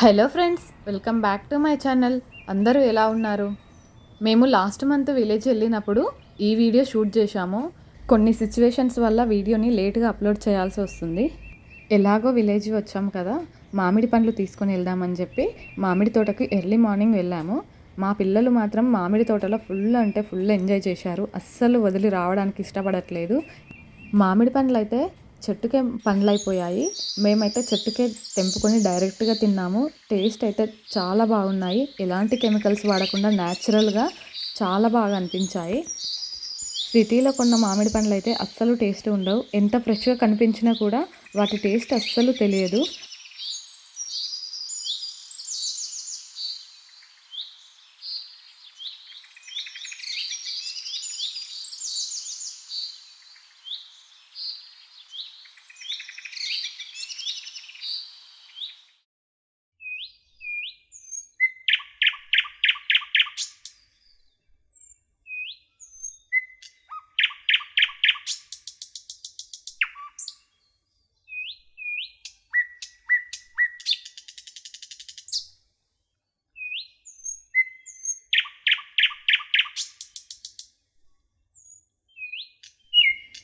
Hello friends welcome back to my channel. అందరూ ఎలా ఉన్నారు? మేము లాస్ట్ మంత్ విలేజ్ వెళ్ళినప్పుడు ఈ వీడియో షూట్ చేశాము. కొన్ని సిచ్యువేషన్స్ వల్ల వీడియోని లేట్గా అప్లోడ్ చేయాల్సి వస్తుంది. ఎలాగో విలేజ్ వచ్చాం కదా మామిడి పండ్లు తీసుకొని వెళ్దామని చెప్పి మామిడి తోటకి ఎర్లీ మార్నింగ్ వెళ్ళాము. మా పిల్లలు మాత్రం మామిడి తోటలో ఫుల్ అంటే ఫుల్ ఎంజాయ్ చేశారు. అస్సలు వదిలి రావడానికి ఇష్టపడట్లేదు. మామిడి పండ్లు అయితే చెట్టుకే పండ్లైపోయాయి. మేమైతే చెట్టుకే తెంపుకొని డైరెక్ట్గా తిన్నాము. టేస్ట్ అయితే చాలా బాగున్నాయి. ఎలాంటి కెమికల్స్ వాడకుండా న్యాచురల్గా చాలా బాగా అనిపించాయి. సిటీలో కొన్న మామిడి పండ్లు అయితే అస్సలు టేస్ట్ ఉండవు. ఎంత ఫ్రెష్గా కనిపించినా కూడా వాటి టేస్ట్ అస్సలు తెలియదు.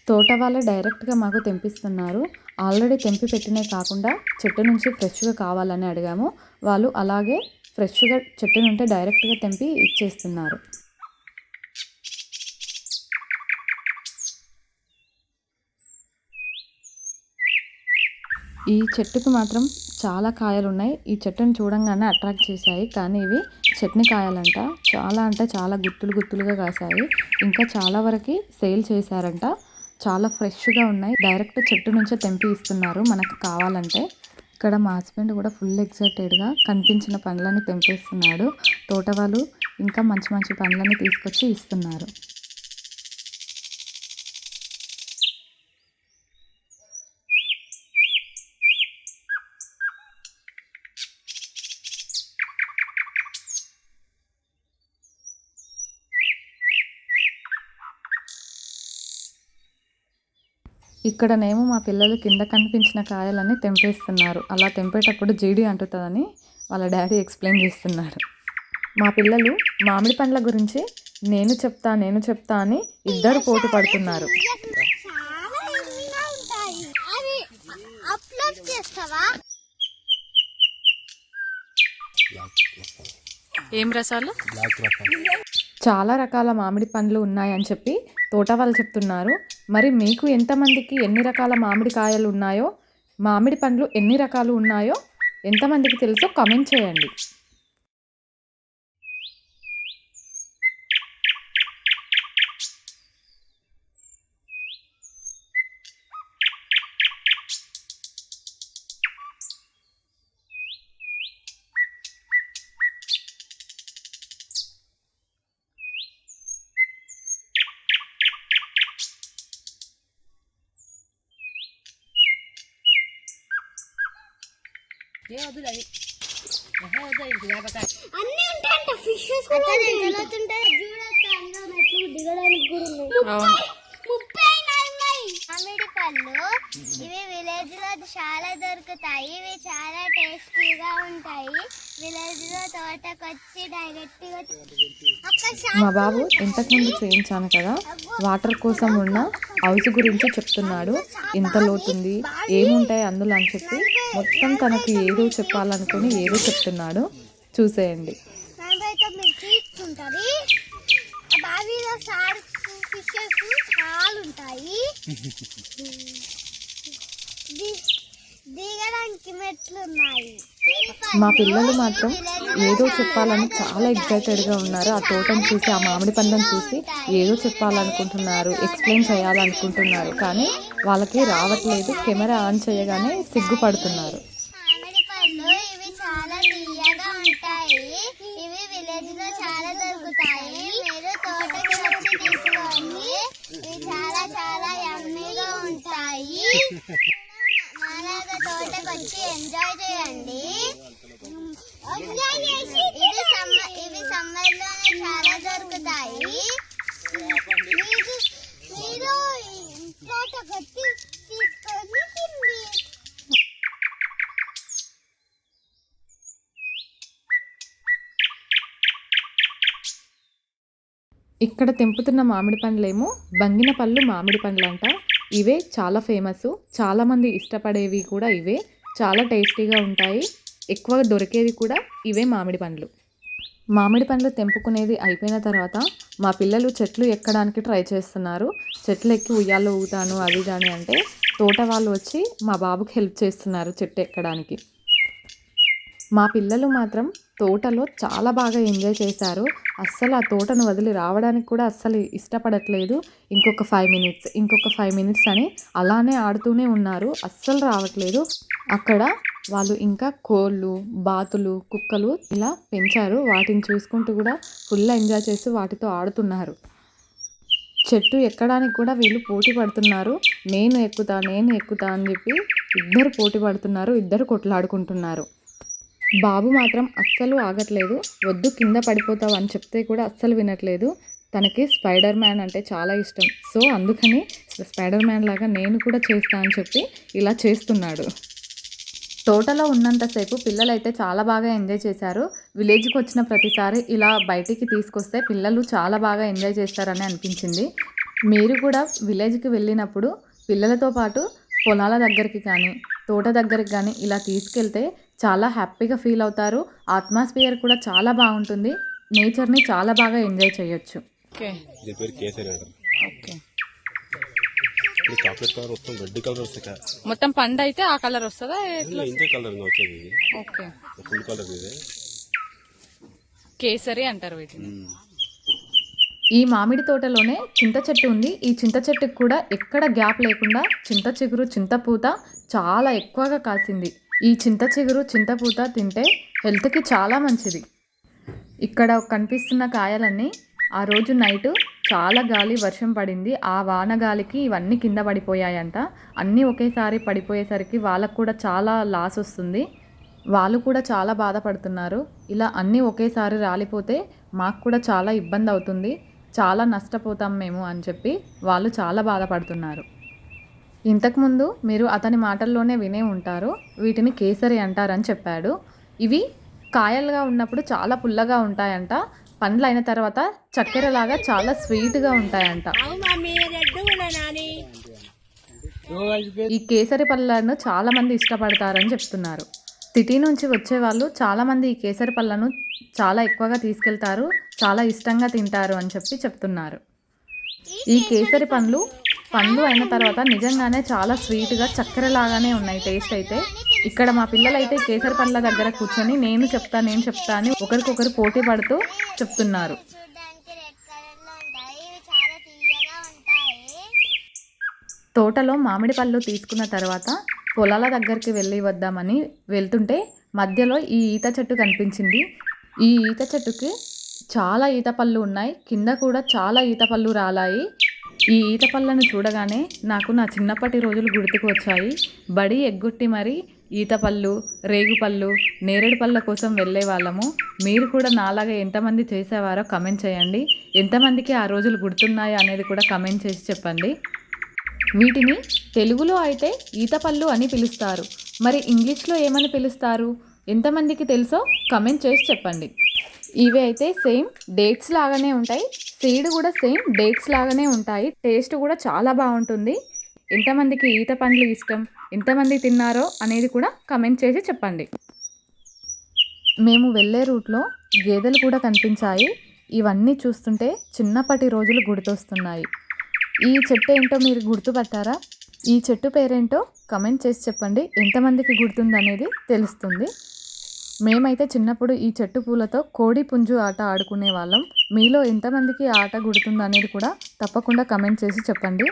తోట వాళ్ళే డైరెక్ట్గా మాకు తెంపిస్తున్నారు. ఆల్రెడీ తెంపి పెట్టినే కాకుండా చెట్టు నుంచి ఫ్రెష్గా కావాలని అడిగాము. వాళ్ళు అలాగే ఫ్రెష్గా చెట్టు నుండి డైరెక్ట్గా తెంపి ఇచ్చేస్తున్నారు. ఈ చెట్టుకు మాత్రం చాలా కాయలు ఉన్నాయి ఈ చెట్టును చూడంగానే అట్రాక్ట్ చేశాయి. కానీ ఇవి చట్నీ కాయాలంట. చాలా అంటే చాలా గుత్తులు గుత్తులుగా కాసాయి ఇంకా చాలా వరకు సేల్ చేశారంట. చాలా ఫ్రెష్గా ఉన్నాయి. డైరెక్ట్ చెట్టు నుంచే తెంపి ఇస్తున్నారు మనకు కావాలంటే. ఇక్కడ మా హస్బెండ్ కూడా ఫుల్ ఎక్సైటెడ్గా కనిపించిన పండ్లని తెంపేస్తున్నాడు. తోట వాళ్ళు ఇంకా మంచి మంచి పండ్లని తీసుకొచ్చి ఇస్తున్నారు. ఇక్కడనేమో మా పిల్లలు కింద కనిపించిన కాయలన్నీ తెంపేస్తున్నారు. అలా తెంపేటప్పుడు జీడి అంటుతుందని వాళ్ళ డాడీ ఎక్స్ప్లెయిన్ చేస్తున్నారు. మా పిల్లలు మామిడి పండ్ల గురించి నేను చెప్తా నేను చెప్తా అని ఇద్దరు పోటీ పడుతున్నారు. ఏం రసాలు? చాలా రకాల మామిడి పండ్లు ఉన్నాయని చెప్పి తోట వాళ్ళు చెప్తున్నారు. మరి మీకు ఎంతమందికి ఎన్ని రకాల మామిడి కాయలు ఉన్నాయో మామిడి పండ్లు ఎన్ని రకాలు ఉన్నాయో ఎంతమందికి తెలుసో కామెంట్ చేయండి. అన్ని ఉంటాయంట ఫిషెస్ కూడా జరుగుతుంటాయి చూడొచ్చు అందులో మెట్లు దిగడానికి కూడా ఉన్నాయి ముప్పై నలభై మామిడి పళ్ళు ఇవి విలేజ్లో చాలా దొరుకుతాయి. ఇవి చాలా టేస్టీగా ఉంటాయి. విలేజ్లో తోటకొచ్చి డైరెక్ట్గా మా బాబు ఇంతకుముందు చేయించాను కదా. వాటర్ కోసం ఉన్న హౌస్ గురించి చెప్తున్నాడు. ఇంత లోతుంది ఏముంటాయి అందులో అని చెప్పి మొత్తం తనకి ఏదో చెప్పాలనుకుని ఏదో చెప్తున్నాడు. చూసేయండి. బావిలో షార్క్స్ ఫిషెస్ చాలా ఉంటాయి దిగడానికి మెట్లు ఉన్నాయి మా పిల్లలు మాత్రం ఏదో చెప్పాలని చాలా ఎక్సైటెడ్గా ఉన్నారు. ఆ తోటను చూసి ఆ మామిడి పండ్లను చూసి ఏదో చెప్పాలనుకుంటున్నారు ఎక్స్ప్లెయిన్ చేయాలనుకుంటున్నారు. కానీ వాళ్ళకి రావట్లేదు కెమెరా ఆన్ చేయగానే సిగ్గుపడుతున్నారు. ఎంజాయ్ ఇక్కడ తెంపుతున్న మామిడి పండ్లేమో బంగిన పళ్ళు మామిడి పండ్లు అంటా ఇవే చాలా ఫేమస్. చాలామంది ఇష్టపడేవి కూడా ఇవే. చాలా టేస్టీగా ఉంటాయి. ఎక్కువ దొరికేవి కూడా ఇవే మామిడి పండ్లు. మామిడి పండ్లు తెంపుకునేది అయిపోయిన తర్వాత మా పిల్లలు చెట్లు ఎక్కడానికి ట్రై చేస్తున్నారు. చెట్లు ఎక్కి ఉయ్యాలో ఊగుతాను అది కానీ అంటే తోట వాళ్ళు వచ్చి మా బాబుకి హెల్ప్ చేస్తున్నారు చెట్టు ఎక్కడానికి. మా పిల్లలు మాత్రం తోటలో చాలా బాగా ఎంజాయ్ చేశారు. అస్సలు ఆ తోటను వదిలి రావడానికి కూడా అస్సలు ఇష్టపడట్లేదు. ఇంకొక ఫైవ్ మినిట్స్ ఇంకొక ఫైవ్ మినిట్స్ అని అలానే ఆడుతూనే ఉన్నారు. అస్సలు రావట్లేదు. అక్కడ వాళ్ళు ఇంకా కోళ్ళు బాతులు కుక్కలు ఇలా పెంచారు. వాటిని చూసుకుంటూ కూడా ఫుల్ ఎంజాయ్ చేసి వాటితో ఆడుతున్నారు. చెట్టు ఎక్కడానికి కూడా వీళ్ళు పోటీ పడుతున్నారు. నేను ఎక్కుతా నేను ఎక్కుతా అని చెప్పి ఇద్దరు పోటీ పడుతున్నారు. ఇద్దరు కొట్లాడుకుంటున్నారు. బాబు మాత్రం అస్సలు ఆగట్లేదు. వద్దు కింద పడిపోతావు అని చెప్తే కూడా అస్సలు వినట్లేదు. తనకి స్పైడర్ మ్యాన్ అంటే చాలా ఇష్టం. సో అందుకని స్పైడర్ మ్యాన్ లాగా నేను కూడా చేస్తా అని చెప్పి ఇలా చేస్తున్నాడు. తోటలో ఉన్నంతసేపు పిల్లలైతే చాలా బాగా ఎంజాయ్ చేశారు. విలేజ్కి వచ్చిన ప్రతిసారి ఇలా బయటికి తీసుకొస్తే పిల్లలు చాలా బాగా ఎంజాయ్ చేస్తారని అనిపించింది. మీరు కూడా విలేజ్కి వెళ్ళినప్పుడు పిల్లలతో పాటు పొలాల దగ్గరికి కానీ తోట దగ్గరికి కానీ ఇలా తీసుకెళ్తే చాలా హ్యాపీగా ఫీల్ అవుతారు. అట్మాస్ఫియర్ కూడా చాలా బాగుంటుంది. నేచర్ని చాలా బాగా ఎంజాయ్ చేయొచ్చు. చాక్లెట్ కలర్ వస్తుంది రెడ్ కలర్ వస్తుంది మొత్తం పండు అయితే ఆ కలర్ వస్తుందా? ఇంతే కలర్ వచ్చేది. ఓకే. ఫుల్ కలర్ ఇది. కేసరి అంటారు వీటిని. ఈ మామిడి తోటలోనే చింత చెట్టు ఉంది. ఈ చింత చెట్టుకు కూడా ఎక్కడ గ్యాప్ లేకుండా చింత చిగురు చింతపూత చాలా ఎక్కువగా కాసింది. ఈ చింత చిగురు చింతపూత తింటే హెల్త్కి చాలా మంచిది. ఇక్కడ కనిపిస్తున్న కాయలన్నీ ఆ రోజు నైట్ చాలా గాలి వర్షం పడింది. ఆ వానగాలికి ఇవన్నీ కింద పడిపోయాయంట. అన్నీ ఒకేసారి పడిపోయేసరికి వాళ్ళకు కూడా చాలా లాస్ వస్తుంది. వాళ్ళు కూడా చాలా బాధపడుతున్నారు. ఇలా అన్నీ ఒకేసారి రాలిపోతే మాకు కూడా చాలా ఇబ్బంది అవుతుంది. చాలా నష్టపోతాం మేము అని చెప్పి వాళ్ళు చాలా బాధపడుతున్నారు. ఇంతకుముందు మీరు అతని మాటల్లోనే వినే ఉంటారు వీటిని కేసరి అంటారని చెప్పాడు. ఇవి కాయలుగా ఉన్నప్పుడు చాలా పుల్లగా ఉంటాయంట పండ్లు అయిన తర్వాత చక్కెరలాగా చాలా స్వీట్గా ఉంటాయంట. ఈ కేసరి పళ్ళను చాలా మంది ఇష్టపడతారని చెప్తున్నారు. సిటీ నుంచి వచ్చే వాళ్ళు చాలా మంది ఈ కేసరి పళ్ళను చాలా ఎక్కువగా తీసుకెళ్తారు చాలా ఇష్టంగా తింటారు అని చెప్పి చెప్తున్నారు. ఈ కేసరి పండ్లు పండ్లు అయిన తర్వాత నిజంగానే చాలా స్వీట్గా చక్కెర లాగానే ఉన్నాయి టేస్ట్ అయితే. ఇక్కడ మా పిల్లలైతే కేసరి పండ్ల దగ్గర కూర్చొని నేను చెప్తా నేను చెప్తా అని ఒకరికొకరు పోటీ పడుతూ చెప్తున్నారు. తోటలో మామిడి పళ్ళు తీసుకున్న తర్వాత పొలాల దగ్గరికి వెళ్ళి వద్దామని వెళ్తుంటే మధ్యలో ఈ ఈత చెట్టు కనిపించింది. ఈ ఈత చెట్టుకి చాలా ఈత పళ్ళు ఉన్నాయి. కింద కూడా చాలా ఈత పళ్ళు రాలాయి. ఈ ఈత పళ్ళను చూడగానే నాకు నా చిన్నప్పటి రోజులు గుర్తుకు వచ్చాయి. బడి ఎగ్గొట్టి మరి ఈతపళ్ళు రేగుపళ్ళు నేరేడు పళ్ళ కోసం వెళ్ళే వాళ్ళము. మీరు కూడా నాలాగా ఎంతమంది చేసేవారో కమెంట్ చేయండి. ఎంతమందికి ఆ రోజులు గుర్తున్నాయో అనేది కూడా కమెంట్ చేసి చెప్పండి. వీటిని తెలుగులో అయితే ఈతపళ్ళు అని పిలుస్తారు. మరి ఇంగ్లీష్లో ఏమని పిలుస్తారు? ఎంతమందికి తెలుసో కమెంట్ చేసి చెప్పండి. ఇవి అయితే సేమ్ డేట్స్ లాగానే ఉంటాయి. సీడ్ కూడా సేమ్ డేట్స్ లాగానే ఉంటాయి. టేస్ట్ కూడా చాలా బాగుంటుంది. ఎంతమందికి ఈత పండ్లు ఇష్టం ఎంతమంది తిన్నారో అనేది కూడా కమెంట్ చేసి చెప్పండి. మేము వెళ్ళే రూట్లో గేదెలు కూడా కనిపించాయి. ఇవన్నీ చూస్తుంటే చిన్నప్పటి రోజులు గుర్తొస్తున్నాయి. ఈ చెట్టు ఏంటో మీరు గుర్తుపట్టారా? ఈ చెట్టు పేరేంటో కమెంట్ చేసి చెప్పండి. ఎంతమందికి గుర్తుంది అనేది తెలుస్తుంది. మేమైతే చిన్నప్పుడు ఈ చెట్టు పూలతో కోడి పుంజు ఆట ఆడుకునే వాళ్ళం. మీలో ఎంతమందికి ఆట గుర్తుంది అనేది కూడా తప్పకుండా కమెంట్ చేసి చెప్పండి.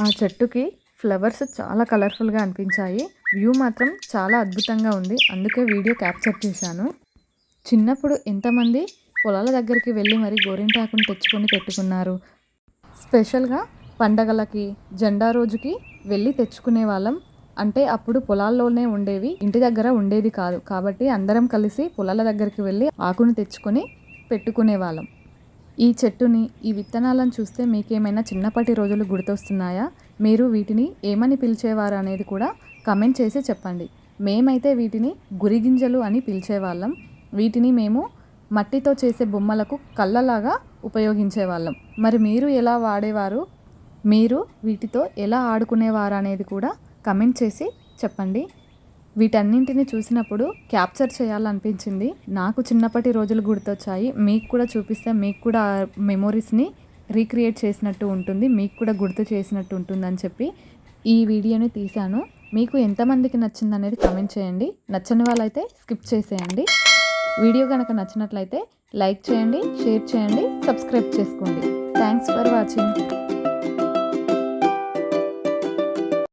ఆ చెట్టుకి ఫ్లవర్స్ చాలా కలర్ఫుల్గా అనిపించాయి. వ్యూ మాత్రం చాలా అద్భుతంగా ఉంది. అందుకే వీడియో క్యాప్చర్ చేశాను. చిన్నప్పుడు ఎంతమంది పొలాల దగ్గరికి వెళ్ళి మరి గోరింటాకుని తెచ్చుకొని పెట్టుకున్నారు? స్పెషల్గా పండగలకి జెండా రోజుకి వెళ్ళి తెచ్చుకునే వాళ్ళం. అంటే అప్పుడు పొలాల్లోనే ఉండేవి ఇంటి దగ్గర ఉండేది కాదు. కాబట్టి అందరం కలిసి పొలాల దగ్గరికి వెళ్ళి ఆకును తెచ్చుకొని పెట్టుకునే వాళ్ళం ఈ చెట్టుని ఈ విత్తనాలను చూస్తే మీకేమైనా చిన్నప్పటి రోజులు గుర్తొస్తున్నాయా? మీరు వీటిని ఏమని పిలిచేవారు అనేది కూడా కమెంట్ చేసి చెప్పండి. మేమైతే వీటిని గురిగింజలు అని పిలిచేవాళ్ళం. వీటిని మేము మట్టితో చేసే బొమ్మలకు కళ్ళలాగా ఉపయోగించేవాళ్ళం. మరి మీరు ఎలా వాడేవారు? మీరు వీటితో ఎలా ఆడుకునేవారు అనేది కూడా కమెంట్ చేసి చెప్పండి. వీటన్నింటిని చూసినప్పుడు క్యాప్చర్ చేయాలనిపించింది. నాకు చిన్నప్పటి రోజులు గుర్తొచ్చాయి. మీకు కూడా చూపిస్తే మీకు కూడా మెమొరీస్ని రీక్రియేట్ చేసినట్టు ఉంటుంది. మీకు కూడా గుర్తు చేసినట్టు ఉంటుందని చెప్పి ఈ వీడియోని తీశాను. మీకు ఎంతమందికి నచ్చింది అనేది కమెంట్ చేయండి. నచ్చని వాళ్ళైతే స్కిప్ చేసేయండి. వీడియో కనుక నచ్చినట్లయితే లైక్ చేయండి షేర్ చేయండి సబ్స్క్రైబ్ చేసుకోండి. Thanks for watching.